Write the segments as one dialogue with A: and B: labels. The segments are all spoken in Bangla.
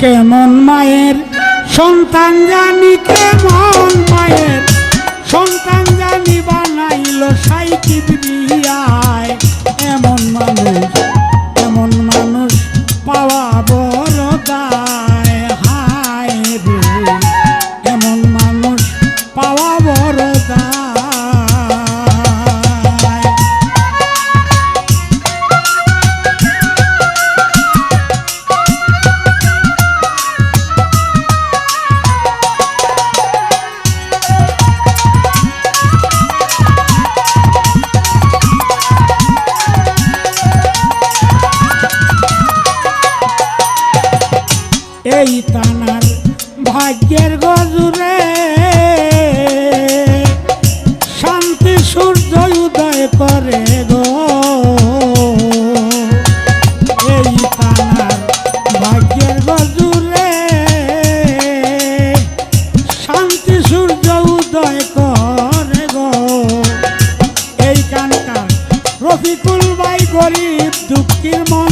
A: কেমন মায়ের? সন্তান জানি কেমন মায়ের? সন্তান জানি বানাইল সাইকি বিয়ায় ভাগ্যের গজুরে। শান্তি, সূর্য, উদয় করে গো। এই তানার ভাগ্যের গজুরে। শান্তি, সূর্য, উদয় করে গো। এই কানকার রফিকুল ভাই গরিব দুঃখীর মন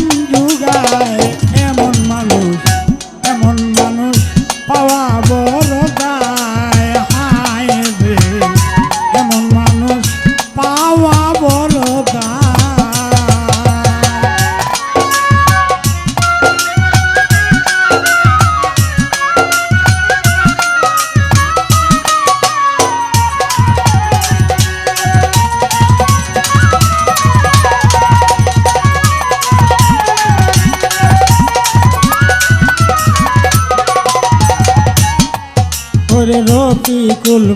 A: আতিকুল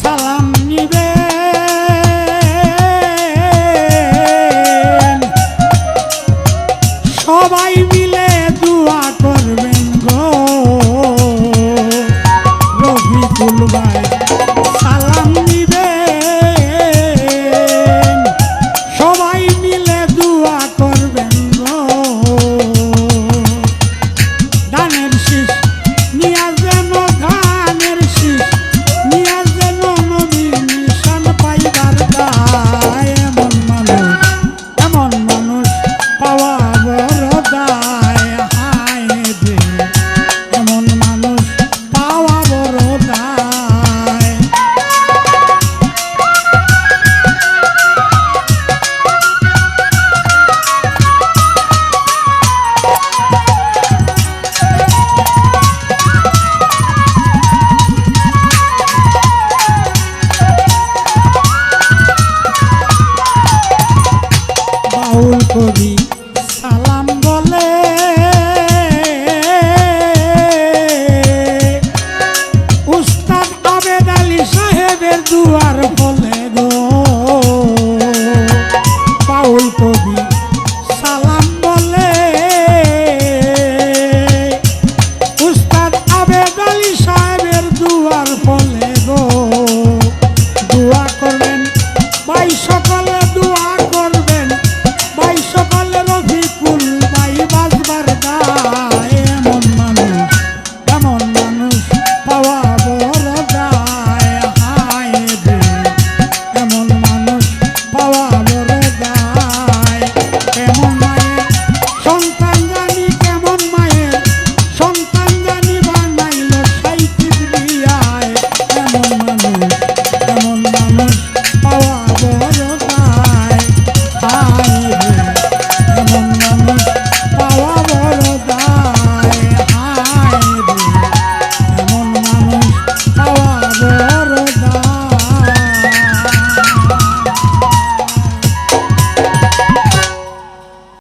A: সালাম নিবে। সবাই মিলে